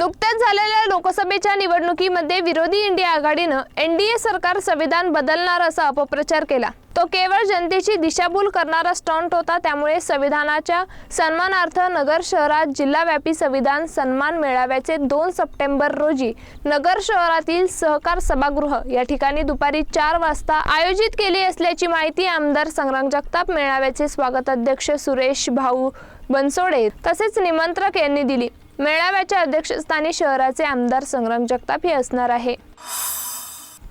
नुकत्याच झालेल्या लोकसभेच्या निवडणुकीमध्ये विरोधी इंडिया आघाडीनं एनडीए सरकार संविधान बदलणार असा अपप्रचार केला. तो केवळ जनतेची दिशाभूल करणारा स्टंट होता त्यामुळे संविधानाच्या सन्मानार्थ नगर शहरात जिल्हाव्यापी संविधान सन्मान मेळाव्याचे दोन सप्टेंबर रोजी नगर शहरातील सहकार सभागृह या ठिकाणी दुपारी चार वाजता आयोजित केली असल्याची माहिती आमदार संग्राम जगताप मेळाव्याचे स्वागताध्यक्ष सुरेश भाऊ बनसोडे तसेच निमंत्रक यांनी दिली. मेळाव्याच्या अध्यक्षस्थानी शहराचे आमदार संग्राम जगताप हे असणार आहे.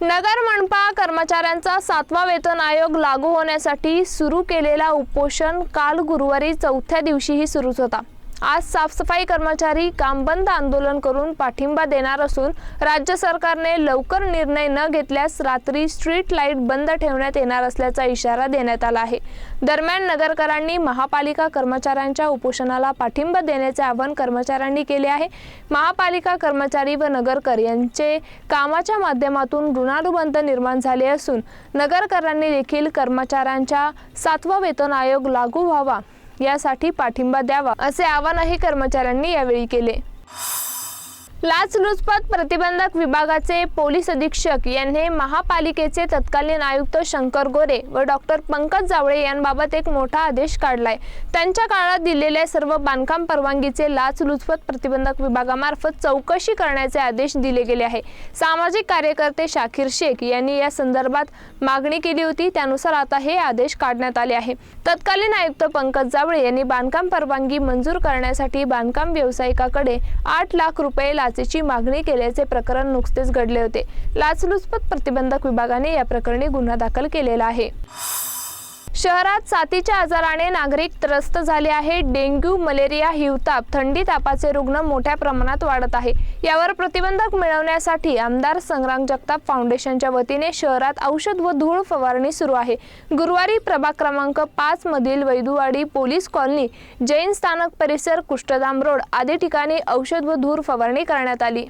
नगर मनपा कर्मचाऱ्यांचा सातवा वेतन आयोग लागू होण्यासाठी सुरू केलेला उपोषण काल गुरुवारी चौथ्या दिवशीही सुरूच होता. आज साफसफाई कर्मचारी काम बंद आंदोलन करून पाठिंबा देणार असून राज्य सरकारने लवकर निर्णय न घेतल्यास रात्री स्ट्रीट लाइट बंद ठेवण्यात येणार असल्याचा इशारा देण्यात आला आहे. दरम्यान नगरकरांनी महापालिका कर्मचाऱ्यांच्या उपोषणाला पाठिंबा देण्याचे आवाहन कर्मचाऱ्यांनी केले आहे. महापालिका कर्मचारी व नगरकर यांचे कामाच्या माध्यमातून ऋणानुबंध निर्माण झाले असून नगरकरांनी देखील कर्मचाऱ्यांच्या सातवा वेतन आयोग लागू व्हावा यासाठी पाठिंबा द्यावा असे आवाहनही कर्मचाऱ्यांनी यावेळी केले. लाचलुचपत प्रतिबंधक विभागाचे पोलीस अधीक्षक यांनी महापालिकेचे तत्कालीन आयुक्त शंकर गोरे व डॉक्टर पंकज जावळे यांबाबत एक मोठा आदेश काढलाय. त्यांच्या काळात दिलेल्या सर्व बांधकाम परवानगीचे लाचलुचपत प्रतिबंधक विभागामार्फत चौकशी करण्याचे आदेश दिले गेले आहे. सामाजिक कार्यकर्ते शाकीर शेख यांनी या संदर्भात मागणी केली होती. त्यानुसार आता हे आदेश काढण्यात आले आहे. तत्कालीन आयुक्त पंकज जावळे यांनी बांधकाम परवानगी मंजूर करण्यासाठी बांधकाम व्यावसायिकाकडे आठ लाख रुपये लाचेची मागणी केल्याचे प्रकरण नुकतेच घडले होते. लाचलुचपत प्रतिबंधक विभागाने या प्रकरणी गुन्हा दाखल केलेला आहे. शहरात साथीच्या आजाराने नागरिक त्रस्त झाले आहे. डेंग्यू मलेरिया हिवताप थंडी तापाचे रुग्ण मोठ्या प्रमाणात वाढत आहे. यावर प्रतिबंधक मिळवण्यासाठी आमदार संग्राम जगताप फाउंडेशनच्या वतीने शहरात औषध व धूळ फवारणी सुरू आहे. गुरुवारी प्रभाग क्रमांक पाच मधील वैदुवाडी पोलीस कॉलनी जैन स्थानक परिसर कुष्ठधाम रोड आदी ठिकाणी औषध व धूर फवारणी करण्यात आली.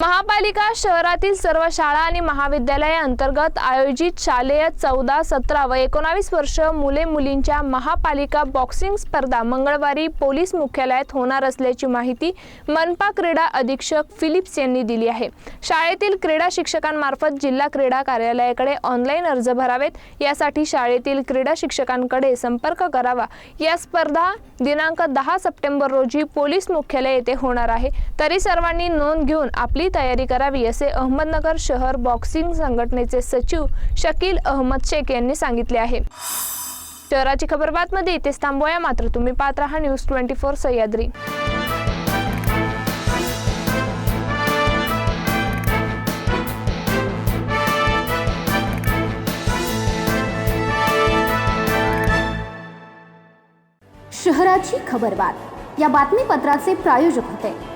महापालिका शहरातील सर्व शाळा आणि महाविद्यालया अंतर्गत आयोजित शालेय चौदा सतरा व एकोणावीस वर्ष मुले मुलींच्या महापालिका बॉक्सिंग स्पर्धा मंगळवारी पोलीस मुख्यालयात होणार असल्याची माहिती मनपा क्रीडा अधीक्षक फिलिप्स यांनी दिली आहे. शाळेतील क्रीडा शिक्षकांमार्फत जिल्हा क्रीडा कार्यालयाकडे ऑनलाईन अर्ज भरावेत. यासाठी शाळेतील क्रीडा शिक्षकांकडे संपर्क करावा. या स्पर्धा दिनांक दहा सप्टेंबर रोजी पोलीस मुख्यालय येथे होणार आहे. तरी सर्वांनी नोंद घेऊन आपली तयारी करावी असे अहमदनगर शहर बॉक्सिंग संघटनेचे सचिव शकील अहमद शेख यांनी सांगितले आहे. शहराची खबर बातमध्ये इथेच थांबवूया मात्र तुम्ही पाहत राहा न्यूज ट्वेंटी फोर सह्याद्री. शहराची खबरबात या बातमीपत्राचे प्रायोजक होते.